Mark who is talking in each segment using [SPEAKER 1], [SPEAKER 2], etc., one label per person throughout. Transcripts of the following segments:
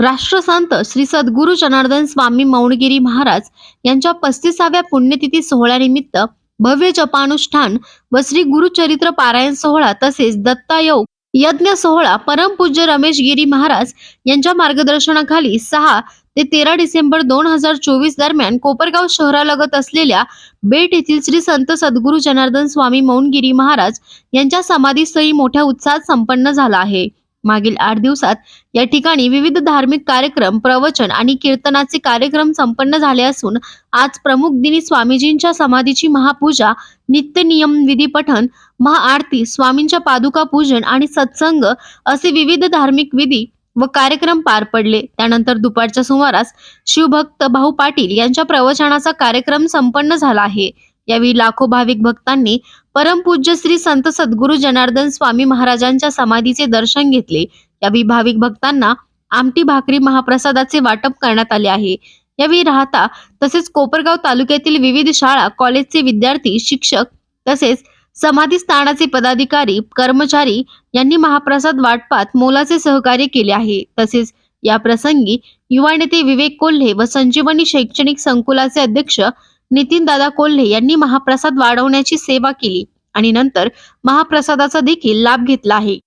[SPEAKER 1] राष्ट्रसंत श्री सद्गुरु जनार्दन स्वामी मौनगिरी महाराज यांच्या पस्तीसाव्या पुण्यतिथी सोहळ्यानिमित्त भव्य जपानुष्ठान व श्री गुरुचरित्र पारायण सोहळा तसेच दत्तायोग यज्ञ सोहळा परमपूज्य रमेश गिरी महाराज यांच्या मार्गदर्शनाखाली सहा ते तेरा डिसेंबर दोन हजार चोवीस दरम्यान कोपरगाव शहरालगत असलेल्या बेट येथील श्री संत सद्गुरू जनार्दन स्वामी मौनगिरी महाराज यांच्या समाधीस्थळी मोठ्या उत्साहात संपन्न झाला आहे. मागील आठ दिवसात या ठिकाणी विविध धार्मिक कार्यक्रम प्रवचन आणि कीर्तनाचे कार्यक्रम संपन्न झाले असून आज प्रमुख दिनी स्वामीजींच्या समाधीची महापूजा नित्य नियम विधी पठण महाआरती स्वामींच्या पादुका पूजन आणि सत्संग असे विविध धार्मिक विधी व कार्यक्रम पार पडले. त्यानंतर दुपारच्या सुमारास शिवभक्त भाऊ पाटील यांच्या प्रवचनाचा कार्यक्रम संपन्न झाला आहे. यावेळी लाखो भाविक भक्तांनी परमपूज्य श्री संत सद्गुरू जनार्दन स्वामी महाराजांच्या समाधीचे दर्शन घेतले. यावेळी भाविक भक्तांना आमटी भाकरी महाप्रसादाचे वाटप करण्यात आले आहे. यावेळी राहता तसेच कोपरगाव तालुक्यातील विविध शाळा कॉलेजचे विद्यार्थी शिक्षक तसेच समाधी स्थानाचे पदाधिकारी कर्मचारी यांनी महाप्रसाद वाटपात मोलाचे सहकार्य केले आहे. तसेच या प्रसंगी युवा नेते विवेक कोल्हे व संजीवनी शैक्षणिक संकुलाचे अध्यक्ष नितीन दादा कोल्हे यांनी महाप्रसाद वाढवण्याची सेवा केली. आणि नंतर महाप्रसादाचा देखील लाभ घेतला आहे.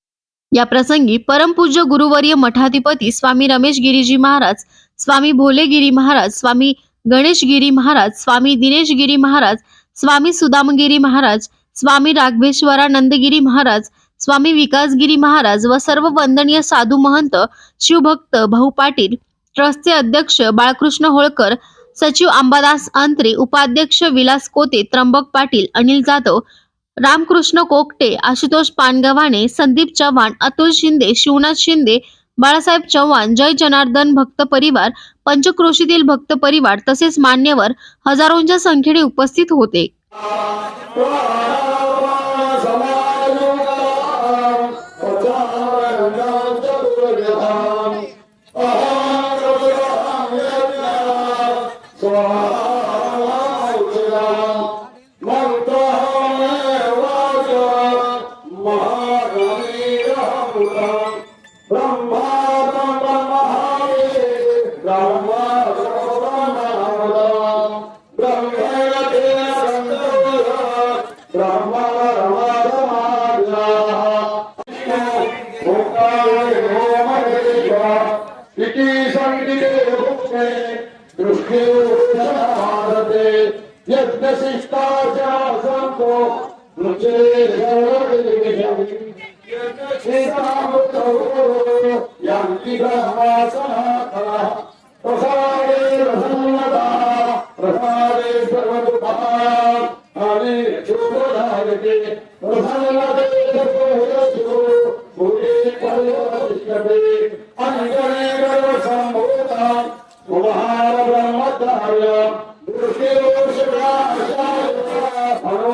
[SPEAKER 1] या प्रसंगी परमपूज्य गुरुवर्य मठाधिपती स्वामी रमेश गिरीजी महाराज स्वामी भोलेगिरी महाराज स्वामी गणेशगिरी महाराज स्वामी दिनेशगिरी महाराज स्वामी सुदामगिरी महाराज स्वामी राघवेश्वरानंदगिरी महाराज स्वामी विकासगिरी महाराज व सर्व वंदनीय साधू महंत शिवभक्त भाऊ पाटील ट्रस्टचे अध्यक्ष बाळकृष्ण होळकर सचिव अंबादास अंत्रे उपाध्यक्ष विलास कोते त्र्यंबक पाटील अनिल जाधव रामकृष्ण कोकटे आशुतोष पानगव्हाणे संदीप चव्हाण अतुल शिंदे शिवनाथ शिंदे बाळासाहेब चव्हाण जय जनार्दन भक्त परिवार पंचक्रोशीतील भक्त परिवार तसेच मान्यवर हजारोंच्या संख्येने उपस्थित होते.
[SPEAKER 2] सङ्गीते दृष्टे भारते यज्ञशिष्टाचासङ्को यान्ति ब्रह्मासनातनः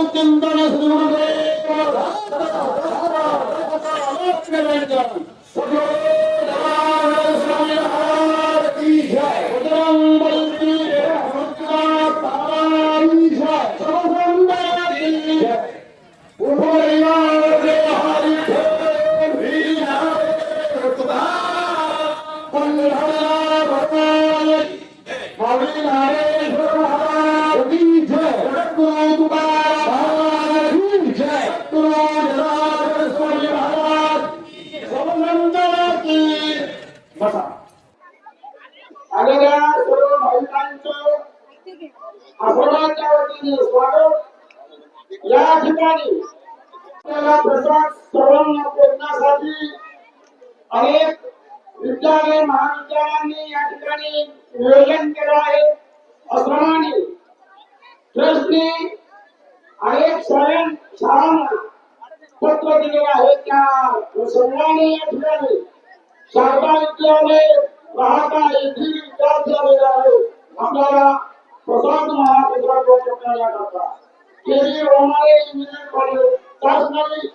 [SPEAKER 2] जय आश्रमाच्या वतीने स्वागत. या ठिकाणी आपल्याला प्रसाद सर्वांना पोचण्यासाठी अनेक विद्यालय महाविद्यालयांनी या ठिकाणी नियोजन केलं आहे. आश्रमाने ट्रस्टने अनेक शाळां शाळांना पत्र दिले आहे त्या सर्वांनी या ठिकाणी शारदा विद्यालय राहता येथील विद्यार्थी आलेला आहे
[SPEAKER 3] आपल्याला प्रसाद महाराष्ट्र दोन करण्याकरता केजी रोमारे इंजिनिअरिंग कॉलेज शासनाने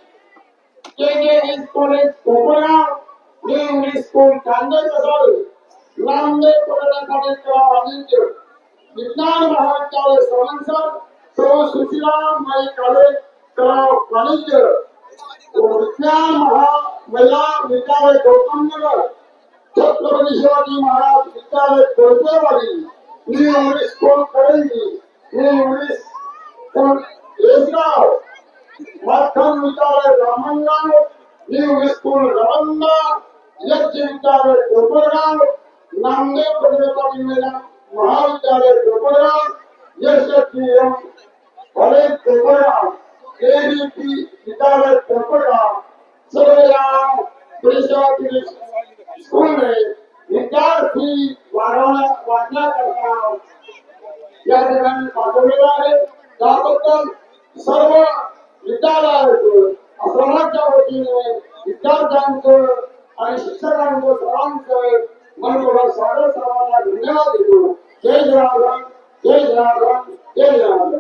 [SPEAKER 3] K college Kopargaon new English school Kande Namdev college college विज्ञान महाविद्यालय सौ सुशीला माई कॉलेज विज्ञान महा महिला विद्यालय गौतम नगर छत्रपती शिवाजी महाराज विद्यालय Kolpewadi new English school Karanji new English school Yesgaon Mathan विद्यालय నీవు new English school Ravanda Namdev प्रतिभागी महिला महाविद्यालय कोपरगाव यशस्वी कॉलेज विद्यालय परिसरातील स्कूल में विद्यार्थी वाढवण्या वाढण्याकरता या ठिकाणी पाठवलेला आहे. त्याबद्दल सर्व विद्यालयाचं आश्रमाच्या वतीने विद्यार्थ्यांचं आणि शिक्षकांचं सर्वांचं मनपूर्वक स्वागत सर्वांना धन्यवाद देतो जय जनार्दन जय जनार्दन जय जनार्दन